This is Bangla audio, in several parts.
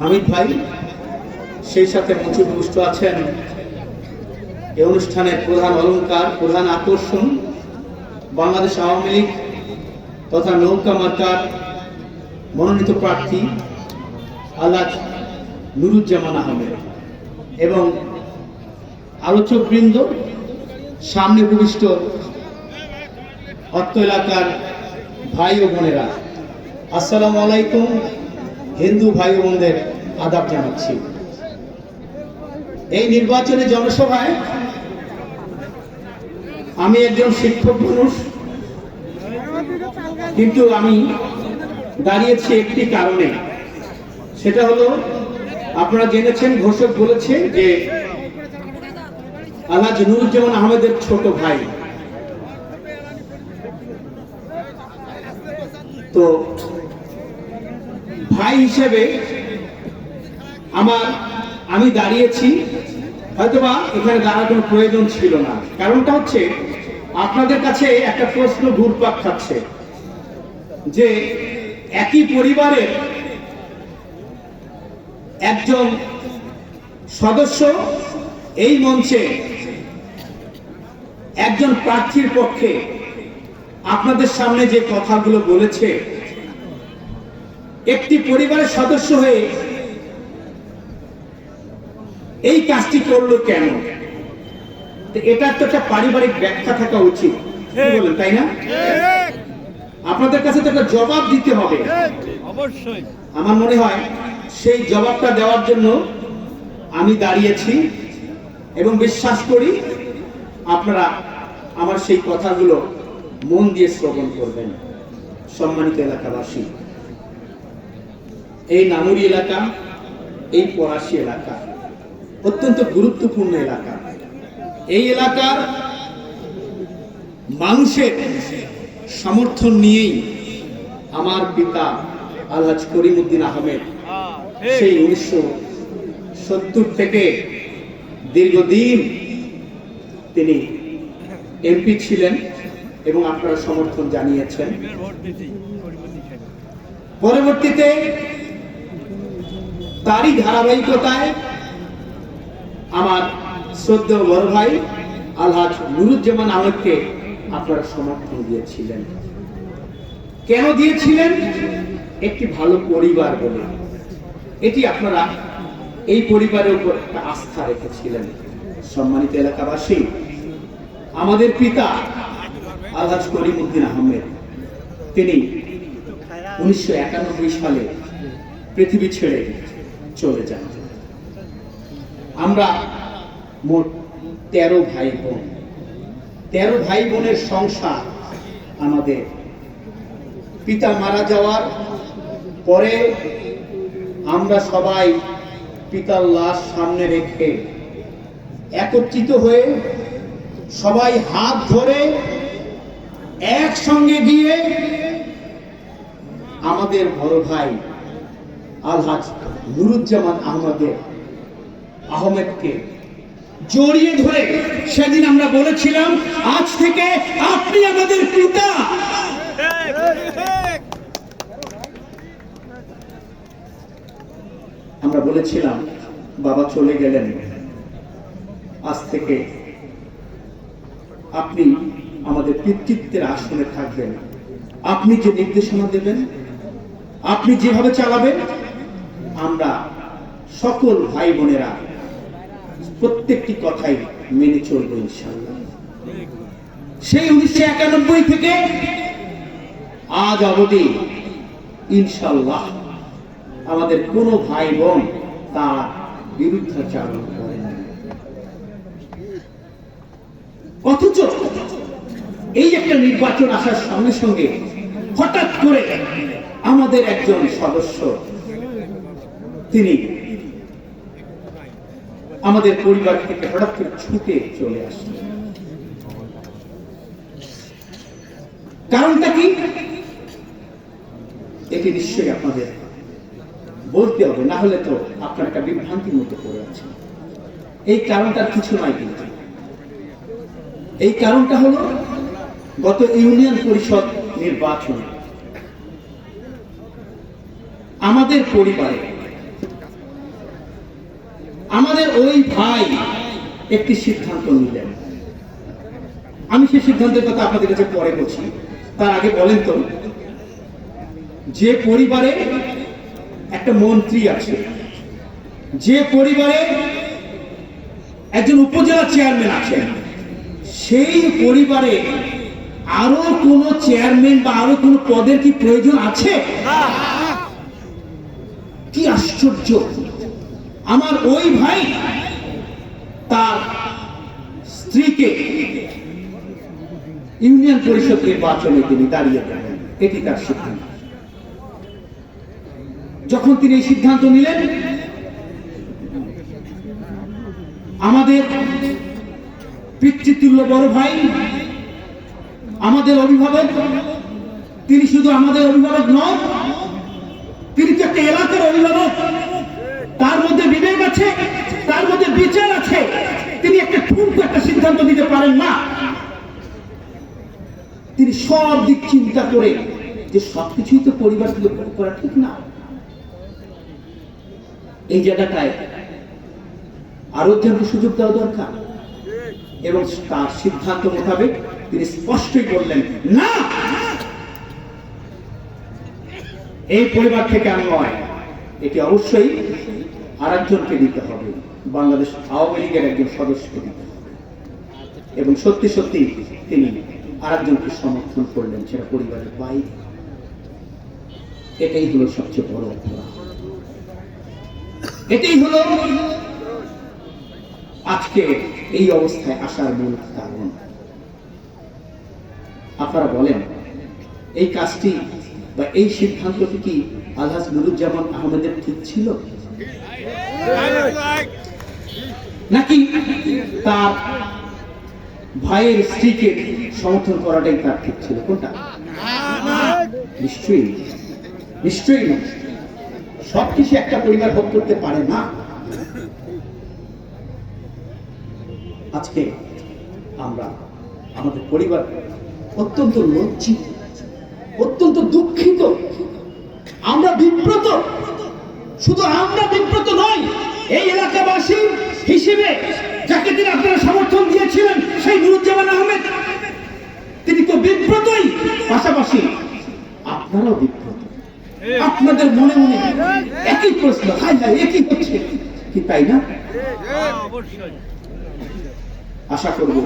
হামিদ ভাই, সেই সাথে মঞ্চে উপবিষ্ট আছেন। এই অনুষ্ঠানের প্রধান অলংকার, প্রধান আকর্ষণ, বাংলাদেশ আওয়ামী লীগ তথা নৌকা মার্কার মনোনীত প্রার্থী আল্লাহ নুরুজ্জামান আহমেদ এবং আলোচকবৃন্দ, সামনে উপবিষ্ট অত্র এলাকার ভাই ও বোনেরা। আসসালামু আলাইকুম। হিন্দু ভাই বোনদের আদাব জানাচ্ছি। এই নির্বাচনী জনসভায় আমি একজন শিক্ষক মানুষ কিন্তু আমি দাঁড়িয়েছি একটি কারণে। সেটা হলো, আপনারা জেনেছেন, ঘোষক বলেছে যে আলহাজ নুরুজ্জামান আহমেদের ছোট ভাই। তো ভাই হিসেবে আমার, আমি দাঁড়িয়েছি, হয়তোবা এখানে কোনো প্রয়োজন ছিল না। কারণটা হচ্ছে, আপনাদের কাছে একটা প্রশ্ন ঘুরপাক খাচ্ছে, যে একই পরিবারের একজন সদস্য এই মঞ্চে, একজন প্রার্থীর পক্ষে আপনাদের সামনে যে কথাগুলো বলেছে একটি পরিবারের সদস্য হয়ে এই কাজটি করল কেন? এটার তো একটা পারিবারিক ব্যাখ্যা থাকা উচিত। বলেন তাই না? আপনাদের কাছে তো একটা জবাব দিতে হবে। অবশ্যই। আমার মনে হয় সেই জবাবটা দেওয়ার জন্য আমি দাঁড়িয়েছি এবং বিশ্বাস করি আপনারা আমার সেই কথাগুলো মন দিয়ে শ্রবণ করবেন। সম্মানিত এলাকাবাসী এই নানুরি এলাকা, এই পলাশি এলাকা অত্যন্ত গুরুত্বপূর্ণ এলাকা এই এলাকার মানুষের সমর্থন নিয়েই আমার পিতা আলহাজ করিমউদ্দিন আহমেদ সেই উনিশশো সত্তর থেকে দীর্ঘদিন তিনি এমপি ছিলেন এবং আপনারা সমর্থন জানিয়েছেন। পরবর্তীতে তারই ধারাবাহিকতায় আমার শ্রদ্ধেয় বড় ভাই আলহাজ নুরুজ্জামান আহমেদকে আপনারা সমর্থন দিয়েছিলেন। কেন দিয়েছিলেন? একটি ভালো পরিবার বলে। এটি আপনারা এই পরিবারের উপর একটা আস্থা রেখেছিলেন। সম্মানিত এলাকাবাসী, আমাদের পিতা আলহাজ করিমউদ্দিন আহমেদ, তিনি উনিশশো একানব্বই সালে পৃথিবী ছেড়ে চলে যান। আমরা মোট তেরো ভাই বোন তেরো ভাই বোনের সংসার আমাদের পিতা মারা যাওয়ার পরে আমরা সবাই পিতার লাশ সামনে রেখে একত্রিত হয়ে সবাই হাত ধরে একসঙ্গে গিয়ে আমাদের বড় ভাই আলহাজ নুরুজ্জামান আহমদের আহমেদকে জড়িয়ে ধরে সেদিন আমরা বলেছিলাম, আজ থেকে আপনি আমাদের পিতা। আমরা বলেছিলাম, বাবা চলে গেলেন। আজ থেকে আপনি আমাদের পিতৃত্বের আসনে থাকবেন। আপনি যে নির্দেশনা দেবেন, আপনি যেভাবে চালাবেন আমরা সকল ভাই বোনেরা প্রত্যেকটি কথাই মেনে চলবো ইনশাল্লাহ সেই উনিশশো একানব্বই থেকে আজ অবধি ইনশাল্লাহ আমাদের কোনো ভাই বোন তার বিরুদ্ধাচারণ করে অথচ এই একটা নির্বাচন আসার সঙ্গে সঙ্গে হঠাৎ করে আমাদের একজন সদস্য তিনি আমাদের পরিবার থেকে হঠাৎ করে ছুটে চলে আসলেন। কারণটা কি? এটি নিশ্চয়ই আপনাদের বলতে হবে, না হলে তো আপনার একটা বিভ্রান্তির মতো পড়ে আছে। এই কারণটার কিছু নয় কিন্তু। এই কারণটা হলো গত ইউনিয়ন পরিষদ নির্বাচন আমাদের পরিবারে আমাদের ওই ভাই একটি সিদ্ধান্ত নিলেন। আমি সেই সিদ্ধান্তের কথা আপনাদের কাছে পরে বলছি। তার আগে বলেন তো যে পরিবারে একটা মন্ত্রী আছে যে পরিবারে একজন উপজেলা চেয়ারম্যান আছেন সেই পরিবারে আরও কোন চেয়ারম্যান বা আরও কোন পদের কি প্রয়োজন আছে? কি আশ্চর্য! আমার ওই ভাই তার স্ত্রীকে ইউনিয়ন পরিষদ নির্বাচনে তিনি দাঁড়িয়ে এটি তার সিদ্ধান্ত। যখন তিনি এই সিদ্ধান্ত নিলেন, আমাদের পিতৃতুল্য বড় ভাই, আমাদের অভিভাবক, তিনি শুধু আমাদের অভিভাবক নন, তিনি তো একটা এলাকার অভিভাবক। তার মধ্যে বিবেক আছে, তার মধ্যে বিচার আছে। তিনি একটা ঠুনকো একটা সিদ্ধান্ত নিতে পারেন না। তিনি সব দিক চিন্তা করে যে সবকিছুই তো পরিবার থেকে করা ঠিক না। এই জায়গাটায় আরও যেন সুযোগ দেওয়া দরকার। এবং তার সিদ্ধান্ত মোতাবেক তিনি স্পষ্টই বললেন, না! এই পরিবার থেকে আমি নয়, এটি অবশ্যই আরেকজনকে দিতে হবে। বাংলাদেশ আওয়ামী লীগের একজন সদস্যকে দিতে হবে। এবং সত্যি সত্যি তিনি আরেকজনকে সমর্থন করলেন, সেটা পরিবারের বাইরে। এটাই হলো সবচেয়ে বড় অপরাধ। এটাই হলো আজকে এই অবস্থায় আসার মূল কারণ। আপনারা বলেন, এই কাজটি বা এই সিদ্ধান্তটি কি আলহাজ নুরুজ্জামান আহমেদের ঠিক ছিল? নাকি তার ভাইয়ের স্ত্রীকে সমর্থন করাটাই তার ঠিক ছিল? কোনটা? নিশ্চয়ই। নিশ্চয়ই না। সব কিছু একটা পরিবার ভোগ করতে পারে না। আজকে আমরা আমাদের পরিবার অত্যন্ত লজ্জিত, অত্যন্ত দুঃখিত। আমরা বিব্রত। শুধু আমরা বিব্রত নই, এই এলাকাবাসী হিসেবে যাকে তিনি আপনারা সমর্থন দিয়েছিলেন, সেই নুরুজ্জামান আহমেদ, তিনি তো বিব্রতই পাশাপাশি আপনারাও বিব্রত। আপনাদের মনে মনে একই প্রশ্ন হাই হাই একই হচ্ছে, কি তাই না? আশা করব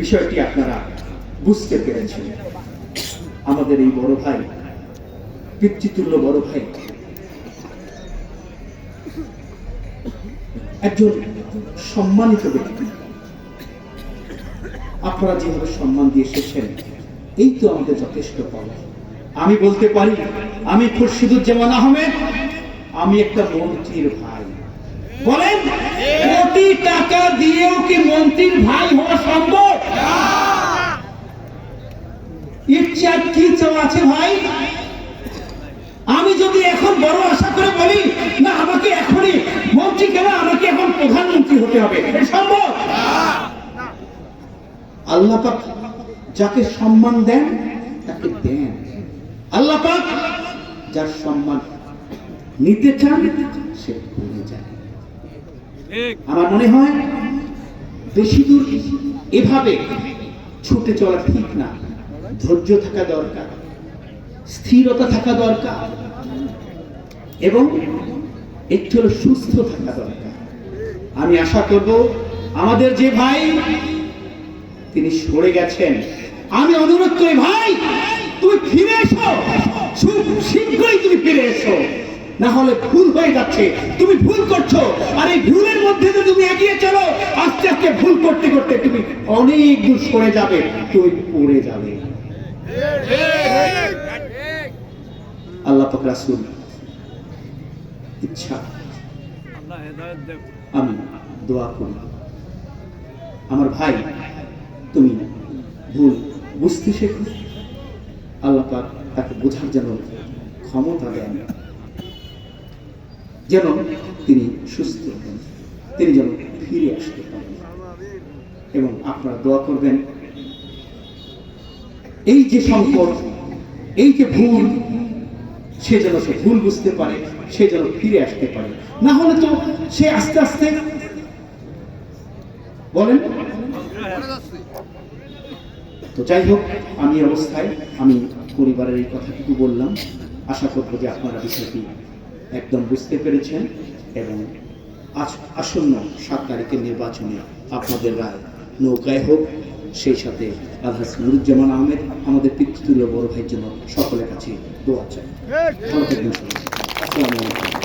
বিষয়টি আপনারা বুঝতে পেরেছেন। আমাদের এই বড় ভাই, পিতৃতুল্য বড় ভাই একজন সম্মানিত ব্যক্তি। আপনারা যেভাবে সম্মান দিয়ে এসেছেন, এই তো আমাদের যথেষ্ট পাওয়া আমি বলতে পারি, আমি খুরশিদুজ্জামান আহমেদ, আমি একটা মন্ত্রীর ভাই। বলেন, কোটি টাকা দিয়েও কি মন্ত্রীর ভাই হওয়া সম্ভব? ইচ্ছা কি চাও আছে ভাই? আমি যদি এখন বড় আশা করে বলি, না, আমাকে এখনই মন্ত্রী কেন আমাকে হতে হবে আল্লাহ পাক যাকে সম্মান দেন, তাকে দেন। আল্লাহ পাক যার সম্মান নিতে চান, সে করে যায়। আমার মনে হয় বেশি দূর এভাবে ছুটে চলা ঠিক না। ধৈর্য থাকা দরকার, স্থিরতা থাকা দরকার, এবং একটু সুস্থ থাকা দরকার। আমি আশা করব আমাদের যে ভাই, তিনি সরে গেছেন। আমি অনুরোধ করি, ভাই, তুমি ফিরে এসো। খুব শীঘ্রই তুমি ফিরে এসো। না হলে ভুল হয়ে যাচ্ছে। তুমি ভুল করছ। আর এই ভুলের মধ্যে যদি তুমি এগিয়ে চলো। আস্তে আস্তে ভুল করতে করতে তুমি অনেক দূর সরে যাবে। তুমি পড়ে যাবে। আল্লাহ পাক রাসূল, ইচ্ছা। আল্লাহ হেদায়ত দেব আমি দোয়া করি আমার ভাই, তুমি ভুল বুঝতে শেখো। আল্লাহ পাক তাকে বোঝার যেন ক্ষমতা দেন। যেন তিনি সুস্থ হন, তিনি যেন ফিরে আসতে পারেন। এবং আপনারা দোয়া করবেন, এই যে সংকট, এই যে ভুল, সে যেন সে ভুল বুঝতে পারে। সে যেন ফিরে আসতে পারে। না হলে তো সে আস্তে আস্তে বলেন। তো যাই হোক, আমি অবস্থায়, আমি পরিবারের এই কথাটুকু বললাম। আশা করব যে আপনারা বিষয়টি একদম বুঝতে পেরেছেন এবং আস- আসন্ন সাত তারিখের নির্বাচনে আপনাদের রায় নৌকায় হোক, সেই সাথে আলহাজ নুরুজ্জামান আহমেদ, আমাদের পিতৃতুল্য বড় ভাইয়ের জন্য সকলের কাছে দোয়া চাই। ভালো থাকবেন সবাই। আসসালামু আলাইকুম